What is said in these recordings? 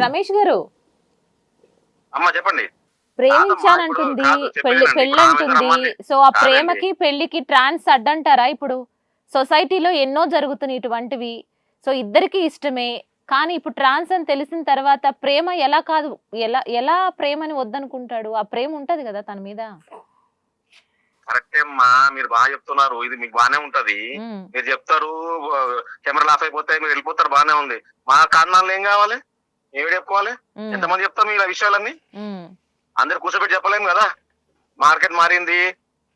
రమేష్ గారు. అమ్మ చెప్పండి. ప్రేమించానంటుంది పెళ్ళి వినండి. పెళ్ళి ఇప్పుడు ఆమె అంటుంది రమ్మంది. సో ఆ. ప్రేమకి పెళ్ళికి ట్రాన్స్ అడ్డంటారా ఇప్పుడు? సొసైటీలో ఎన్నో జరుగుతున్నాయి ఇటువంటివి. సో ఇద్దరికి ఇష్టమే. కానీ ఇప్పుడు ట్రాన్స్ అని తెలిసిన తర్వాత ప్రేమ ఎలా కాదు ఎలా ఎలా ప్రేమని వద్దనుకుంటాడు? ఆ ప్రేమ ఉంటది కదా తన మీద? కరెక్టే అమ్మా మీరు బాగా చెప్తున్నారు. ఇది మీకు బానే ఉంటది. మీరు చెప్తారు కెమెరా అయిపోతే మీరు వెళ్ళిపోతారు బానే ఉంది. మా కారణాలు ఏం కావాలి? ఏమి చెప్పుకోవాలి? ఎంతమంది చెప్తాం ఆ విషయాలన్నీ. అందరు కూర్చోబెట్టి చెప్పలేము కదా? మార్కెట్ మారింది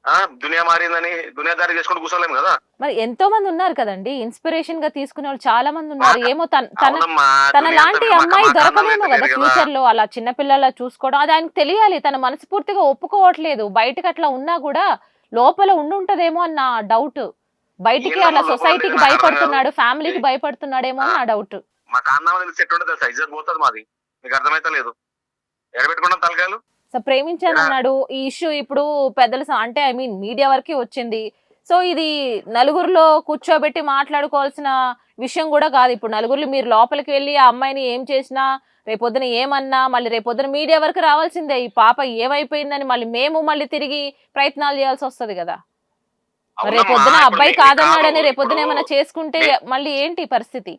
ఆ దునియా మారిందని దునియాదారి చేసుకుంటూ కూర్చోలేము కదా? మరి ఎంతో మంది ఉన్నారు కదండి. ఇన్స్పిరేషన్గా తీసుకునే వాళ్ళు చాలా మంది ఉన్నారు ఏమో తన దునియా లాంటి అమ్మాయి మా కారణాలు దొరకదేమో అయితే కదా ఫ్యూచర్లో అలా చిన్నపిల్లల చూసుకోవడం. అది ఆయనకు తెలియాలి. తన మనస్ఫూర్తిగా ఒప్పుకోవట్లేదు. బయటకు అట్లా ఉన్నా కూడా లోపల ఉండుంటదేమో అన్న డౌట్ బయటికి అలా సొసైటీకి భయపడుతున్నాడు. ఫ్యామిలీకి భయపడుతున్నాడేమో అని నా డౌట్ మా కారణాలు తెలిసి ఎట్టుండదు తెలుసా ఇజ్జత్ పోతుంది మాది. మీకు అర్థమైతే లేదు. ఎడబెట్టుకున్నాం తలకాయలు? సో ప్రేమించానన్నాడు. ఈ ఇష్యూ ఇప్పుడు పెద్దల అంటే ఐ మీన్ మీడియా వరకే వచ్చింది. సో ఇది నలుగురిలో కూర్చోబెట్టి మాట్లాడుకోవాల్సిన విషయం కూడా కాదు. ఇప్పుడు నలుగురిలో మీరు లోపలికి వెళ్ళి ఆ అమ్మాయిని ఏం చేసినా రేపొద్దున ఏమన్నా మళ్ళీ రేపొద్దున మీడియా వరకు రావాల్సిందే. ఈ పాప ఏమైపోయిందని మళ్ళీ మేము మళ్ళీ తిరిగి ప్రయత్నాలు చేయాల్సి వస్తది కదా. రేపొద్దున అబ్బాయి కాదన్నాడని కాదు, రేపొద్దున ఏమైనా చేసుకుంటే మళ్ళీ ఏంటి పరిస్థితి?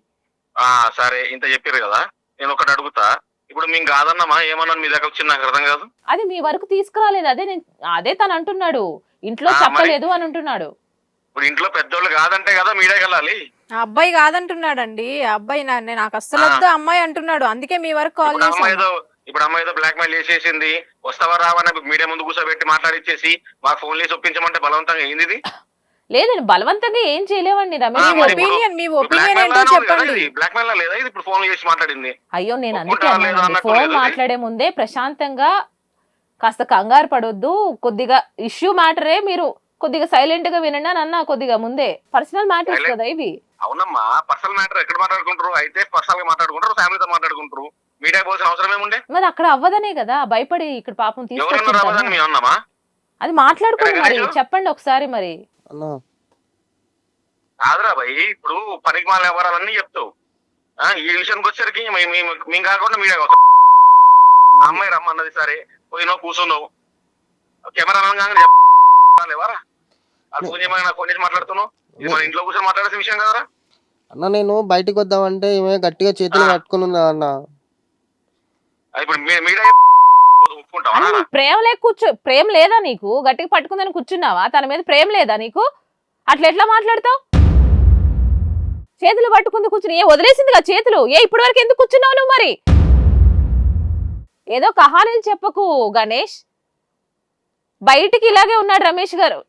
సరే ఇంత చెప్పారు కదా. నేను ఒకటి అడుగుతా. ఇప్పుడు మేము కాదన్నామా? ఏమన్నా మీ దగ్గర వచ్చింది నాకు అర్థం కాదు. అది మీ వరకు తీసుకురాలేదు. అదే నేను అదే తను అంటున్నాడు. ఇంట్లో చెప్పలేదు అని అంటున్నాడు. ఇప్పుడు ఇంట్లో పెద్దోళ్ళు కాదంటే కదా మీడియాకి వెళ్ళాలి. ఆ అబ్బాయి కాదంటున్నాడండి. ఆ అబ్బాయి నా- నేను నాకు అస్సలు వద్దు అమ్మాయి అంటున్నాడు. అందుకే మీ వరకు కాల్ ఇప్పుడు చేశాను. ఏదో ఇప్పుడు అమ్మాయి ఏదో బ్లాక్ మెయిల్ చేసేసింది. వస్తావా రావని మీడియా ముందు కూర్చోబెట్టి మాట్లాడిచ్చేసి మాకు ఫోన్ చేసి ఒప్పించమంటే బలవంతంగా ఏంది ఇది? లేదండి బలవంతంగా ఏం చేయలేవండి ఒపీనియన్ మీ ఒపీనియన్ ఏంటో చెప్పండి. బ్లాక్ మెయిల్ లేదా ఇది? ఇప్పుడు ఫోన్ చేసి మాట్లాడింది. అయ్యో నేను అందుకే అన్నానండి ఫోన్. మాట్లాడే ముందే ప్రశాంతంగా కాస్త కంగారు పడొద్దు. కొద్దిగా ఇష్యూ మ్యాటరే మీరు కొద్దిగా సైలెంట్గా వినండి అని అన్నా కొద్దిగా ముందే. పర్సనల్ మ్యాటర్స్ కదా ఇవి. అవునమ్మా పర్సనల్ మ్యాటర్ ఎక్కడ మాట్లాడుకుంటారు? అయితే పర్సనల్గా మాట్లాడుకుంటారు ఫ్యామిలీతో మాట్లాడుకుంటారు. మీడియా పోవాల్సిన అవసరం ఏముండే? మరి అక్కడ అవ్వదనే కదా భయపడి ఇక్కడ పాపం అన్నామా? అది మాట్లాడుకోండి మరి? చెప్పండి ఒకసారి మరి. అన్నా కాదురా భయ్ ఇప్పుడు పనికి మాల వ్యవహారాలన్నీ చెప్తావు. ఆ, ఈ విషయానికి వచ్చేసరికి మేము కాకుండా ఆ అమ్మాయి రమ్మన్నది సరే పోయినావు కూర్చున్నావు. కెమెరా అనగానే చెప్పలేవారా ఆ ఫోన్ చేయమని ఫోన్ చేసి మాట్లాడుతున్నావు. ఇది మన ఇంట్లో కూర్చొని మాట్లాడాల్సిన విషయం కదరా అన్న నేను బయటికి వద్దామంటే ఈమె గట్టిగా చేతులు ఆ. పట్టుకుని ఉందా అన్న. అది ఇప్పుడు మీడియా ప్రేమ లేక కూర్చో ప్రేమ లేదా నీకు? గట్టిగా పట్టుకుందని కూర్చున్నావా? తన మీద ప్రేమ లేదా నీకు? అట్లా ఎట్లా మాట్లాడతావు? చేతులు పట్టుకుంది కూర్చుని. ఏ వదిలేసింది కదా చేతులు? ఏ ఇప్పటి వరకు ఎందుకు కూర్చున్నావు నువ్వు మరి? ఏదో కహానీలు చెప్పకు గణేష్. బయటికి ఇలాగే ఉన్నాడు రమేష్ గారు.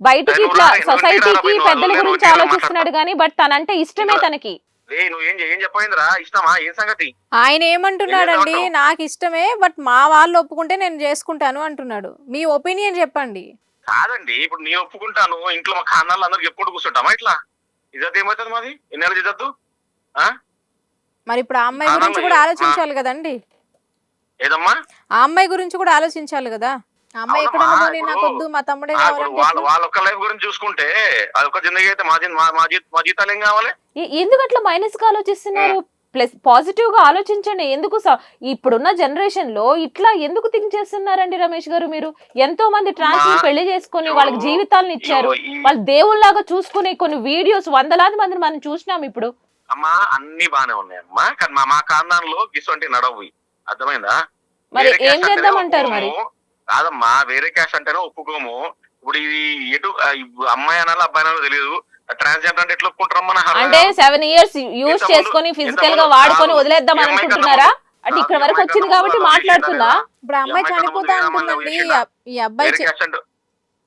బయటికి ఇట్లా సొసైటీకి పెద్దల గురించి ఆలోచిస్తున్నాడు కానీ బట్ తనంటే ఇష్టమే తనకి. ఏ నువ్వు ఏం ఏం చెప్పయిందిరా ఇష్టమా? ఏం సంగతి? ఆయన ఏమంటున్నాడండి? నాకు ఇష్టమే బట్ మా వాళ్ళు ఒప్పుకుంటే నేను చేసుకుంటాను అంటున్నాడు. మీ ఒపీనియన్ చెప్పండి. కాదండి ఇప్పుడు నేను ఒప్పుకుంటాను. ఇంట్లో మా ఖానాలు అందరికి చెప్పుకుంటూ కూర్చుంటామా ఇట్లా? ఇజ్జత్ ఏమవుతుంది మాది? ఎన్నెల ఇజ్జత్తు ఆ? మరి ఇప్పుడు ఆ అమ్మాయి గురించి కూడా ఆలోచించాలి కదండి. ఏదమ్మా? ఆ అమ్మాయి గురించి కూడా ఆలోచించాలి కదా. అమ్మాయి ఎక్కడ అవునమ్మా, ఉన్నదో నాకు ఇప్పుడు- వద్దు మా తమ్ముడే వాళ్ళ? వాళ్ళ ఒక్క లైఫ్ గురించి చూసుకుంటే అది ఒక జిందగీ అయితే మా జీ- మా- జీతాలు ఏం కావాలి? ఎందుకు అట్లా మైనస్గా ఆలోచిస్తున్నారు? ప్లస్ పాజిటివ్గా ఆలోచించండి. ఎందుకు ఇప్పుడున్న జనరేషన్లో ఇట్లా ఎందుకు థింక్ చేస్తున్నారండి రమేష్ గారు మీరు? ఎంతో మంది ట్రాన్స్ పెళ్ళి చేసుకొని వాళ్ళకి జీవితాలను ఇచ్చారు. వాళ్ళు దేవుళ్ళలాగా చూసుకునే కొన్ని వీడియోస్ వందలాది మందిని మనం చూసినాం ఇప్పుడు. అమ్మా అన్ని బానే ఉన్నాయమ్మా. కానీ మా మా కాందాన్లో గిసొంటి నడవు. అర్థమైందా? మరి ఏం చేద్దామంటారు మరి. కాదమ్మా వేరే క్యాస్ట్ అంటేనే ఒప్పుకోము. ఇప్పుడు ఇది ఎటు అమ్మాయి అనాలో అబ్బాయి అనాలో తెలియదు ట్రాన్స్జెండర్ అంటే ఎట్లా ఒప్పుకుంటారమ్మా అంటే. సెవెన్ ఇయర్స్ యూజ్ చేసుకొని ఫిజికల్గా వాడుకొని. వదిలేద్దాం అనుకుంటున్నారా? అంటే ఇక్కడ వరకు వచ్చింది కాబట్టి మాట్లాడుతున్నా? ఇప్పుడు అమ్మాయి చనిపోతా అంటుందండి. ఈ- అబ్బాయి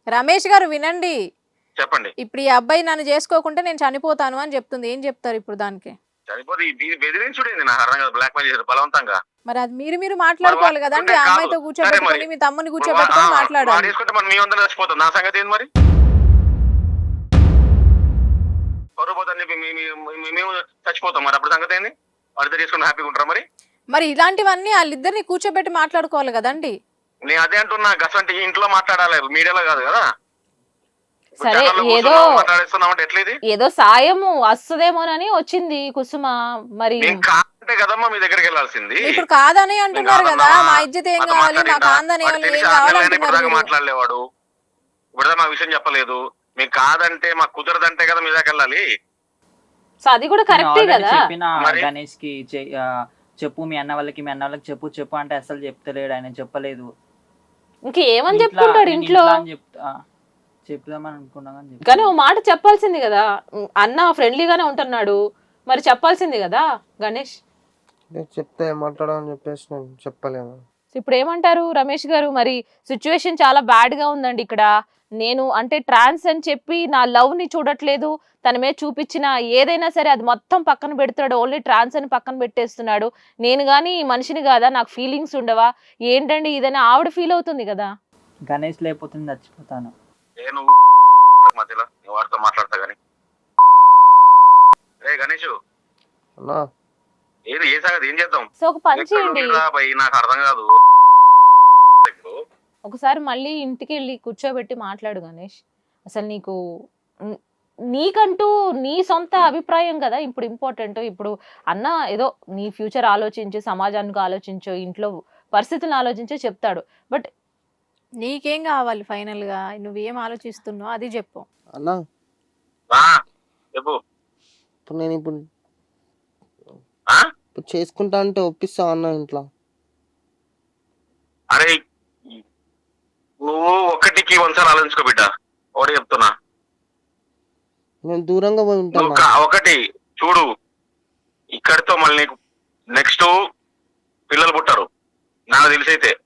రమేష్ గారు వినండి. చెప్పండి. ఇప్పుడు ఈ అబ్బాయి నన్ను చేసుకోకుంటే నేను చనిపోతాను అని చెప్తుంది. ఏం చెప్తారు ఇప్పుడు దానికి? చనిపోతే ఇది బెదిరించుడేంది నాకు అర్థం కాదు బ్లాక్ మెయిల్ చేశారు బలవంతంగా. మరి అది మీరు మీరు మాట్లాడుకోవాలి కదండి. అమ్మాయితో కూర్చోబెట్టుకొని. మీ తమ్ముని కూర్చోబెట్టుకొని మాట్లాడాలి. తీసుకుంటే మరి మీ వందలు చచ్చిపోతాం నా సంగతి ఏంది మరి? చెప్పి మేము చచ్చిపోతాం మరి. అప్పుడు సంగతి ఏంది? వాళ్ళిద్దరు హ్యాపీగా ఉంటారా మరి? మరి ఇలాంటివన్నీ వాళ్ళిద్దరిని కూర్చోబెట్టి మాట్లాడుకోవాలి కదండి. నేను అదే అంటున్నా గసంటి ఇంట్లో మాట్లాడాలి. మీడియాలో కాదు కదా? సరే, ఏదో- ఏదో సాయం వస్తుందేమోనని వచ్చింది కుసుమ మరి. కదమ్మా మీ దగ్గరికి వెళ్ళాల్సింది. ఇప్పుడు కాదని అంటున్నారు కదా. మా ఇజ్జత్ ఏం కావాలి? కాందని వాడు ఏం మీరు. మాట్లాడలేవాడు. ఇప్పుడు మా విషయం చెప్పలేదు. మీకు కాదంటే మాకు కుదరదంటే కదా మీ దాకా వెళ్ళాలి? సో అది కూడా కరెక్టే కదా. చెప్పిన మరి? గణేష్కి చెప్పు మీ అన్న వాళ్ళకి మీ అన్న వాళ్ళకి చెప్పు చెప్పు అంటే అసలు చెప్తలేడు ఆయన చెప్పలేదు. ఇంకేమని చెప్పుకుంటాడు ఇంట్లో? అని చెప్తా చెప్దామని అనుకున్నా కానీ ఓ మాట చెప్పాల్సింది కదా. అన్న ఫ్రెండ్లీగానే ఉంటున్నాడు. మరి చెప్పాల్సింది కదా గణేష్? నేను చెప్తే మాట్లాడమని చెప్పేసి నేను చెప్పలేను. ఇప్పుడు ఏమంటారు రమేష్ గారు? మరి సిచ్యువేషన్ చాలా బ్యాడ్గా ఉందండి ఇక్కడ. నేను అంటే ట్రాన్స్ అని చెప్పి నా లవ్ని చూడట్లేదు. తన మీద చూపించిన ఏదైనా సరే అది మొత్తం పక్కన పెడుతున్నాడు. ఓన్లీ ట్రాన్స్ అని పక్కన పెట్టేస్తున్నాడు. నేను కానీ ఈ మనిషిని కాదా? నాకు ఫీలింగ్స్ ఉండవా? ఏంటండి ఇదని ఆవిడ ఫీల్ అవుతుంది కదా. గణేష్ లేకపోతే చచ్చిపోతాను. నేను మధ్యలో? నేను వాడితో మాట్లాడతా గానీ. రే గణేష్. అన్నా ఏది ఏ సంగతి? ఏం చేద్దాం? సో ఒక పని చేయండి. నాకు అర్థం కాదు. ఒకసారి మళ్ళీ ఇంటికి వెళ్ళి కూర్చోబెట్టి మాట్లాడు గణేష్. అసలు నీకు నీకంటూ నీ సొంత అభిప్రాయం కదా ఇప్పుడు ఇంపార్టెంట్ ఇప్పుడు అన్న ఏదో నీ ఫ్యూచర్ ఆలోచించు సమాజానికి ఆలోచించు ఇంట్లో పరిస్థితులను ఆలోచించే చెప్తాడు. బట్ నీకేం కావాలి ఫైనల్గా? నువ్వేం ఆలోచిస్తున్నావు అది చెప్పు. అన్నా. ఆ, చెప్పు. ఇప్పుడు నేను ఇప్పుడు? ఇప్పుడు చేసుకుంటా అంటే ఒప్పిస్తావు అన్న ఇంట్లో. అరే నువ్వు ఒకటికి వంసారి ఆలోచించుకో బిడ్డ. ఒకటి చెప్తున్నా. నేను దూరంగా పోయి నువ్వు ఉంటాను కా- ఒకటి చూడు. ఇక్కడితో మళ్ళీ నీకు నెక్స్ట్ పిల్లలు పుట్టారు. నాకు తెలిసి అయితే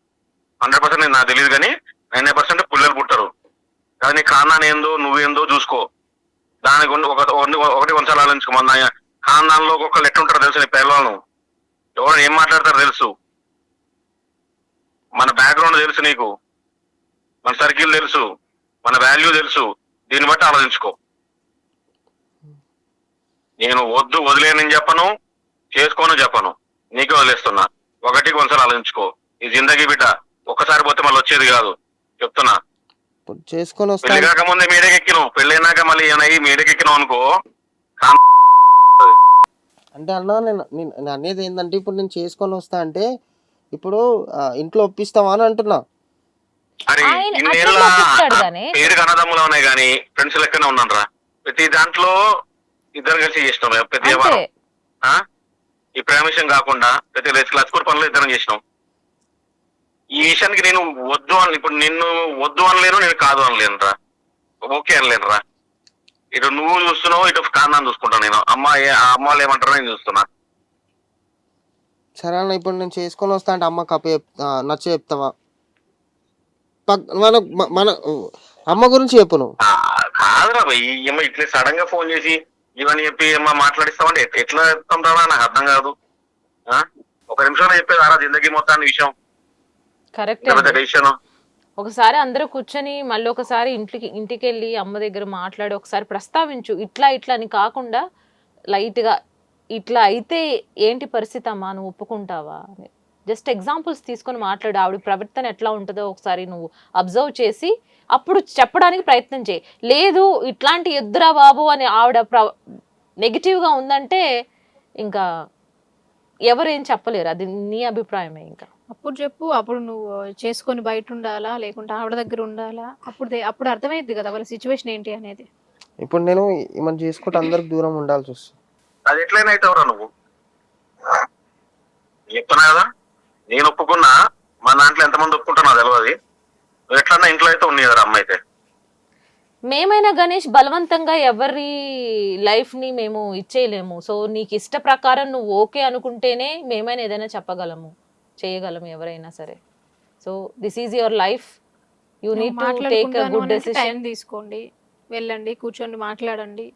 హండ్రెడ్ పర్సెంట్ నాకు తెలియదు కానీ నైన్ పర్సెంట్ పిల్లలు పుట్టారు. కానీ నీ ఖాందాన్ ఏందో నువ్వేందో చూసుకో. దానికి ఉన్న- ఒక ఒకటి ఒకటి వంశాలు ఆలోచించుకో. మన ఖాందాన్లో ఒక్కొక్కరు ఎట్లుంటారో తెలుసు నీ పిల్లలను ఎవరు ఏం మాట్లాడతారో తెలుసు. మన బ్యాక్గ్రౌండ్ తెలుసు నీకు. మన సర్కిల్ తెలుసు మన వాల్యూ తెలుసు. దీన్ని బట్టి ఆలోచించుకో. నేను వద్దు వదిలేనని చెప్పను చేసుకోను చెప్పను. నీకే వదిలేస్తున్నా. ఒకటికి కొంచెం ఆలోచించుకో. ఈ జిందగీ బిడ్డ ఒక్కసారి పోతే మళ్ళీ వచ్చేది కాదు. చెప్తున్నా. చేసుకొని పెళ్ళి కాకముందే మీడకెక్కినావు. పెళ్ళైనాక మళ్ళీ ఏమయ్యి మీడకెక్కినావు అనుకో అంటే అన్న నేను అనేది ఏంటంటే ఇప్పుడు నేను చేసుకొని వస్తా అంటే ఇప్పుడు ఇంట్లో ఒప్పిస్తావా అని అంటున్నా. ఇన్నేళ్ళ. పేరు అన్నదమ్ములు ఉన్నాయి కానీ ఫ్రెండ్స్ లెక్కనే ఉన్నాను రా ప్రతి దాంట్లో ఇద్దరు కలిసి చేసినాం ప్రతి వ్యవహారం. ఆ? ఈ ప్రేమ విషయం కాకుండా ప్రతి రేస్ క్లాస్ కూడా పనులు ఇద్దరం చేసినాం. ఈ విషయానికి నేను వద్దు అని ఇప్పుడు నిన్ను వద్దు అనలేను నేను కాదు అనలేను రా ఓకే అనలేను రా ఇటు నువ్వు చూస్తున్నావు ఇటు కాందాన్ని చూసుకుంటాను నేను. అమ్మ అమ్మ వాళ్ళు ఏమంటారో నేను చూస్తున్నా. సరే అన్న ఇప్పుడు నేను చేసుకొని వస్తా అంటే అమ్మ కప్ప చెప్తా నచ్చ చెప్తావా? మన మన అమ్మ గురించి చెప్పు నువ్వు ఆ, కాదురా ఏమో ఇట్లా సడన్గా ఫోన్ చేసి ఇవన్నీ చెప్పి ఏమో మాట్లాడిస్తామంటే ఎట్- ఎట్లా చెప్తాం రా నాకు అర్థం కాదు. ఆ? ఒక నిమిషంలో చెప్పేది ఆరా జిందగీ మొత్తాన్ని విషయం? కరెక్ట్ డెసిషన్ ఒకసారి అందరూ కూర్చొని మళ్ళీ ఒకసారి ఇంటికి ఇంటికి వెళ్ళి అమ్మ దగ్గర మాట్లాడి ఒకసారి ప్రస్తావించు. ఇట్లా ఇట్లా అని కాకుండా లైట్గా ఇట్లా అయితే ఏంటి పరిస్థితి అమ్మా నువ్వు ఒప్పుకుంటావా? అని జస్ట్ ఎగ్జాంపుల్స్ తీసుకొని మాట్లాడు. ఆవిడ ప్రవర్తన ఎట్లా ఉంటుందో ఒకసారి నువ్వు అబ్జర్వ్ చేసి అప్పుడు చెప్పడానికి ప్రయత్నం చేయి. లేదు ఇట్లాంటి ఎద్దురా బాబు అని ఆవిడ ప్ర నెగిటివ్గా ఉందంటే ఇంకా ఎవరేం చెప్పలేరు. అది నీ అభిప్రాయమే ఇంకా. అప్పుడు చెప్పు. అప్పుడు నువ్వు చేసుకొని బయట ఉండాలా? లేకుంటే ఆవిడ దగ్గర ఉండాలా? అప్పుడు అప్పుడు అర్థమైద్ది కదా వాళ్ళ సిచ్యువేషన్ ఏంటి అనేది. ఇప్పుడు నేను ఏమైనా చేసుకుంటే అందరికి దూరం ఉండాల్సి వస్తుంది. అది ఎట్లయినా అవుతావురా నువ్వు. చెప్తున్నా కదా? నేను ఒప్పుకున్నా మా దాంట్లో ఎంతమంది ఒప్పుకుంటున్నా తెలియదు నువ్వు ఎట్లన్నా ఇంట్లో అయితే ఉంది కదా అమ్మ అయితే. మేమైనా గణేష్ బలవంతంగా ఎవరి లైఫ్ని మేము ఇచ్చేయలేము. సో నీకు ఇష్ట ప్రకారం నువ్వు ఓకే అనుకుంటేనే మేమైనా ఏదైనా చెప్పగలము చేయగలము ఎవరైనా సరే. So this is your life you need to take good time decision తీసుకోండి. వెళ్ళండి కూర్చోండి మాట్లాడండి.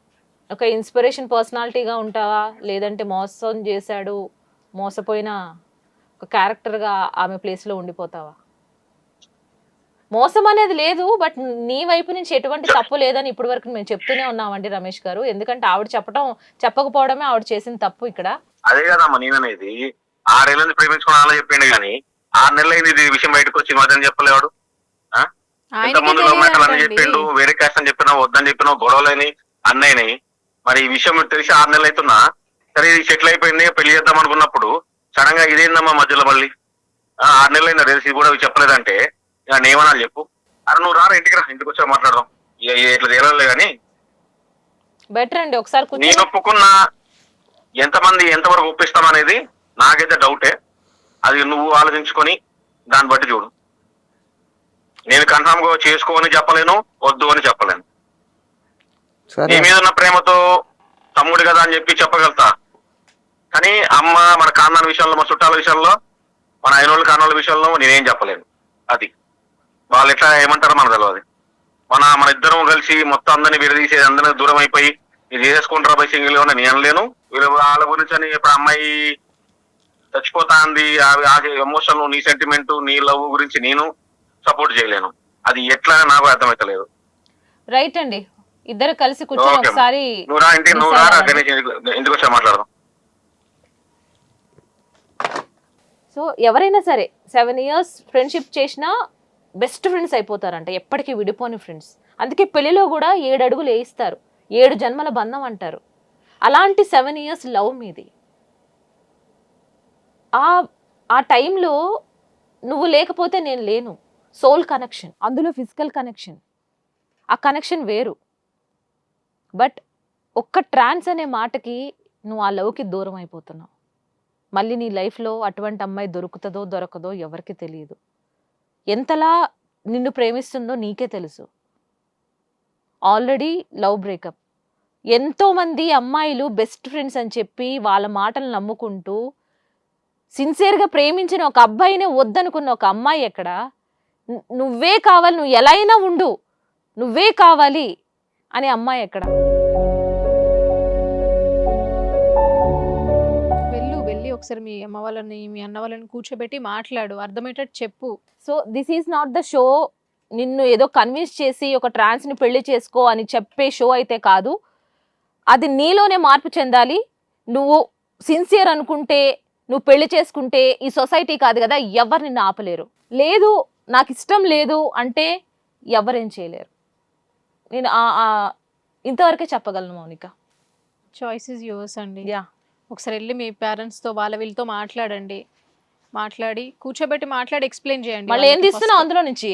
ఒక ఇన్స్పిరేషన్ పర్సనాలిటీగా ఉంటావా? లేదంటే మోసం చేశాడు మోసపోయిన ఒక క్యారెక్టర్గా ఆమె ప్లేస్లో ఉండిపోతావా? మోసం అనేది లేదు బట్ నీ వైపు నుంచి ఎటువంటి తప్పు లేదని ఇప్పటి వరకు మేము చెప్తూనే ఉన్నామండి రమేష్ గారు. ఎందుకంటే ఆవిడ చెప్పడం చెప్పకపోవడమే ఆవిడ చేసిన తప్పు ఇక్కడ. అదే కదమ్మా నేననేది. ఆరేళ్ళ నుంచి ప్రేమించుకుని అలా చెప్పిండు కానీ ఆరు నెలలు అయింది ఇది విషయం బయటకు వచ్చి మధ్యన చెప్పలేవాడు. ఆ? ఇంత ఆయనకి ముందు లవ్ మ్యాటర్ అని. చెప్పిండు వేరే క్యాస్ట్ అని చెప్పినా వద్దని చెప్పినా గొడవలని అన్నయ్యని. మరి ఈ విషయం తెలిసి ఆరు నెలలు అవుతున్నా సరే ఇది సెటిల్ అయిపోయింది పెళ్ళి చేద్దాం అనుకున్నప్పుడు సడన్గా ఇదేందమ్మా మధ్యలో మళ్ళీ? ఆ, ఆరు నెలలైనా తెలిసి కూడా చెప్పలేదంటే. ఇక నేమనాలి చెప్పు. అరే నువ్వు రారా ఇంటికి రా ఇంటికి వచ్చా మాట్లాడదాం. ఇక ఇట్లా తేలలే కానీ. బెటర్ అండి ఒకసారి నేను కూర్చొని ఒప్పుకున్నా. ఎంతమంది ఎంతవరకు ఒప్పిస్తాం అనేది నాకైతే డౌటే. అది నువ్వు ఆలోచించుకొని దాన్ని బట్టి చూడు. నేను కన్ఫామ్గా చేసుకోవని చెప్పలేను వద్దు అని చెప్పలేను. నీ మీద ఉన్న ప్రేమతో తమ్ముడు కదా అని చెప్పి చెప్పగలుగుతా. కానీ అమ్మ మన కాన్నాల విషయంలో మన చుట్టాల విషయంలో మన అయినోళ్ళ కాన్నోళ్ళ విషయంలో నేనేం చెప్పలేను. అది. వాళ్ళు ఎట్లా ఏమంటారో మనకు తెలియదు మన మన ఇద్దరం కలిసి మొత్తం అందరిని విడదీసి అందరిని దూరం అయిపోయి ఇది చేసుకుంటారా బై సింగిల్గా? నేను అనలేను. వీళ్ళ వాళ్ళ గురించి అని ఇప్పుడు అమ్మాయి చచ్చిపోతా అంది ఆ ఎమోషన్ నీ సెంటిమెంట్ నీ లవ్ గురించి నేను సపోర్ట్ చేయలేను. అది ఎట్లా నాకు అర్థమైతలేదు. రైట్ అండి. ఇద్దరు కలిసి కూర్చొని. ఒకసారి నువ్వు రా ఇంటికి నువ్వు రా ఇంటికి వచ్చా మాట్లాడదాం. సో ఎవరైనా సరే సెవెన్ ఇయర్స్ ఫ్రెండ్షిప్ చేసినా బెస్ట్ ఫ్రెండ్స్ అయిపోతారంట ఎప్పటికీ విడిపోని ఫ్రెండ్స్ అందుకే పెళ్ళిలో కూడా ఏడు అడుగులు వేయిస్తారు ఏడు జన్మల బంధం అంటారు. అలాంటి సెవెన్ ఇయర్స్ లవ్ మీది. ఆ ఆ టైంలో నువ్వు లేకపోతే నేను లేను. సోల్ కనెక్షన్ అందులో ఫిజికల్ కనెక్షన్ ఆ కనెక్షన్ వేరు. బట్ ఒక్క ట్రాన్స్ అనే మాటకి నువ్వు ఆ లవ్కి దూరం అయిపోతున్నావు. మళ్ళీ నీ లైఫ్లో అటువంటి అమ్మాయి దొరుకుతుందో దొరకదో ఎవరికి తెలియదు ఎంతలా నిన్ను ప్రేమిస్తుందో నీకే తెలుసు. Already love breakup. ఎంతోమంది అమ్మాయిలు బెస్ట్ ఫ్రెండ్స్ అని చెప్పి వాళ్ళ మాటలు నమ్ముకుంటూ సిన్సియర్గా ప్రేమించిన ఒక అబ్బాయినే వద్దనుకున్న ఒక అమ్మాయి ఎక్కడ? నువ్వే కావాలి నువ్వు ఎలా అయినా ఉండు. నువ్వే కావాలి అనే అమ్మాయి ఎక్కడ? ఒకసారి మీ అమ్మ వాళ్ళని మీ అన్న వాళ్ళని కూర్చోబెట్టి మాట్లాడు. అర్థమయ్యేటట్టు చెప్పు. So this is not the show నిన్ను ఏదో కన్విన్స్ చేసి ఒక ట్రాన్స్ని పెళ్ళి చేసుకో అని చెప్పే షో అయితే కాదు. అది నీలోనే మార్పు చెందాలి. నువ్వు సిన్సియర్ అనుకుంటే నువ్వు పెళ్ళి చేసుకుంటే ఈ సొసైటీ కాదు కదా ఎవరు నిన్ను ఆపలేరు. లేదు నాకు ఇష్టం లేదు అంటే ఎవరేం చేయలేరు. నేను ఇంతవరకే చెప్పగలను మౌనిక. చాయిస్ ఇస్ యువర్స్ అండి. యా ఒకసారి వెళ్ళి మీ పేరెంట్స్తో వాళ్ళ వీళ్ళతో మాట్లాడండి మాట్లాడి కూర్చోబెట్టి మాట్లాడి ఎక్స్ప్లెయిన్ చేయండి మళ్ళీ ఏం తీస్తున్నావు. అందులో నుంచి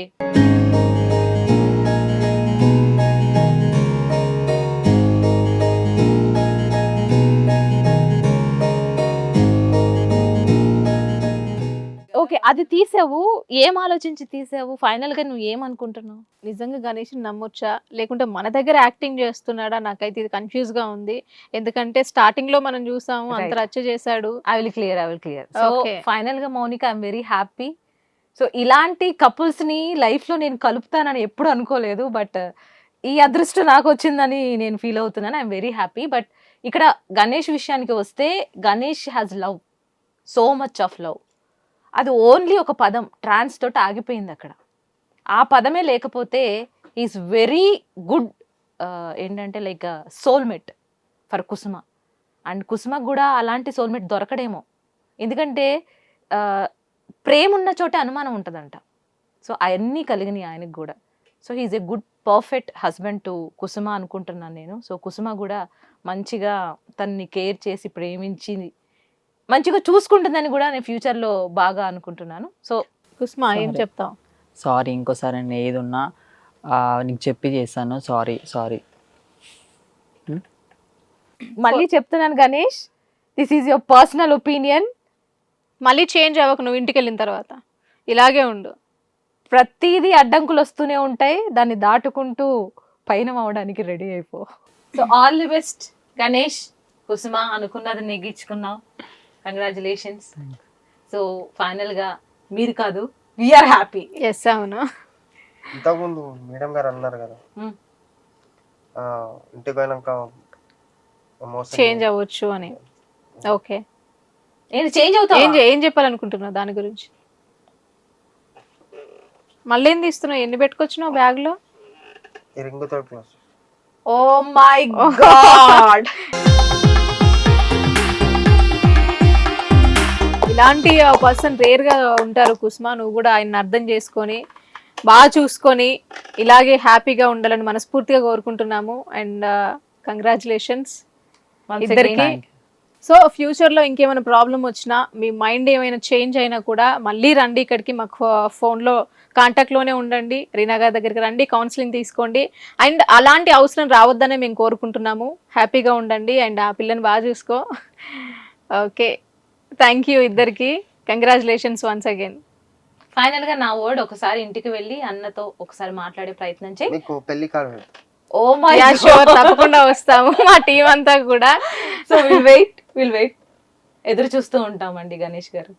ఓకే అది తీసావు ఏం ఆలోచించి తీసావు? ఫైనల్గా నువ్వు ఏమనుకుంటున్నావు నిజంగా గణేష్ నమ్మొచ్చా? లేకుంటే మన దగ్గర యాక్టింగ్ చేస్తున్నాడా? నాకైతే ఇది కన్ఫ్యూజ్గా ఉంది. ఎందుకంటే స్టార్టింగ్లో మనం చూసాము అంత. రచ్చ చేశాడు. I will clear I will clear so. ఫైనల్గా Monika I'm very happy so ఇలాంటి కపుల్స్ని లైఫ్లో నేను కలుపుతానని ఎప్పుడు అనుకోలేదు బట్ ఈ అదృష్టం నాకు వచ్చిందని నేను ఫీల్ అవుతున్నాను. ఐఎమ్ వెరీ హ్యాపీ బట్ ఇక్కడ గణేష్ విషయానికి వస్తే Ganesh has love so much of love అది ఓన్లీ ఒక పదం. ట్రాన్స్ తోటి ఆగిపోయింది అక్కడ. ఆ పదమే లేకపోతే ఈజ్ వెరీ గుడ్ ఏంటంటే like soulmate for Kusuma and కుసుమకు కూడా అలాంటి సోల్మేట్ దొరకడేమో. ఎందుకంటే uh, ప్రేమ ఉన్న చోటే అనుమానం ఉంటుందంట. సో అవన్నీ కలిగినాయి ఆయనకు కూడా. So he's a good perfect husband to Kusuma అనుకుంటున్నాను నేను. సో కుసుమ కూడా మంచిగా తనని కేర్ చేసి ప్రేమించి మంచిగా చూసుకుంటుందని కూడా నేను ఫ్యూచర్లో బాగా అనుకుంటున్నాను. సో కుస్మా ఏం. చెప్తావు? సారీ ఇంకోసారి నేను ఏది ఉన్నా ఆ, నీకు చెప్పి చేస్తాను. సారీ సారీ మళ్ళీ చెప్తున్నాను Ganesh this is your personal opinion మళ్ళీ చేంజ్ అవ్వకు నువ్వు ఇంటికి వెళ్ళిన తర్వాత. ఇలాగే ఉండు. ప్రతిదీ అడ్డంకులు వస్తూనే ఉంటాయి దాన్ని దాటుకుంటూ పైన అవడానికి రెడీ అయిపో. So all the best Ganesh Kusuma అనుకున్నది నెగ్గించుకున్నావు కంగ్రాచులేషన్స్ సో ఫైనల్గా మీరు కాదు వీఆర్ హ్యాపీ ఎస్ అవును. ఇంతకుముందు మేడం గారు అన్నారు కదా. Hmm. ఇంటికి పోయినాక మోసం చేంజ్ అవ్వచ్చు అని. ఓకే నేను చేంజ్ ఏం అవుతా చే- ఏం చెప్పాలనుకుంటున్నావు దాని గురించి? మళ్ళీ ఏం తీస్తున్నావు? ఎన్ని పెట్టుకొచ్చినావు బ్యాగ్లో ఓ మై గాడ్ ఇలాంటి పర్సన్ రేర్గా ఉంటారు కుస్మా నువ్వు కూడా ఆయన అర్థం చేసుకొని బాగా చూసుకొని ఇలాగే హ్యాపీగా ఉండాలని మనస్ఫూర్తిగా కోరుకుంటున్నాము. అండ్ కంగ్రాచులేషన్స్ ఇద్దరికి. సో ఫ్యూచర్లో ఇంకేమైనా ప్రాబ్లం వచ్చినా మీ మైండ్ ఏమైనా చేంజ్ అయినా కూడా మళ్ళీ రండి ఇక్కడికి మాకు ఫోన్లో కాంటాక్ట్లోనే ఉండండి. రీనా గారి దగ్గరికి రండి కౌన్సిలింగ్ తీసుకోండి. అండ్ అలాంటి అవసరం రావద్దనే మేము కోరుకుంటున్నాము. హ్యాపీగా ఉండండి. అండ్ ఆ పిల్లని బాగా చూసుకో. ఓకే. థ్యాంక్ యూ ఇద్దరికి. కంగ్రాచులేషన్స్ వన్స్ అగైన్ ఫైనల్గా నా వర్డ్ ఒకసారి ఇంటికి వెళ్ళి అన్నతో ఒకసారి మాట్లాడే ప్రయత్నం చేయి. మీకు పెళ్ళి కాదు ఓ మై షూర్ తప్పకుండా వస్తాము. మా టీం అంతా కూడా. So will wait will wait ఎదురు చూస్తూ ఉంటామండి గణేష్ గారు.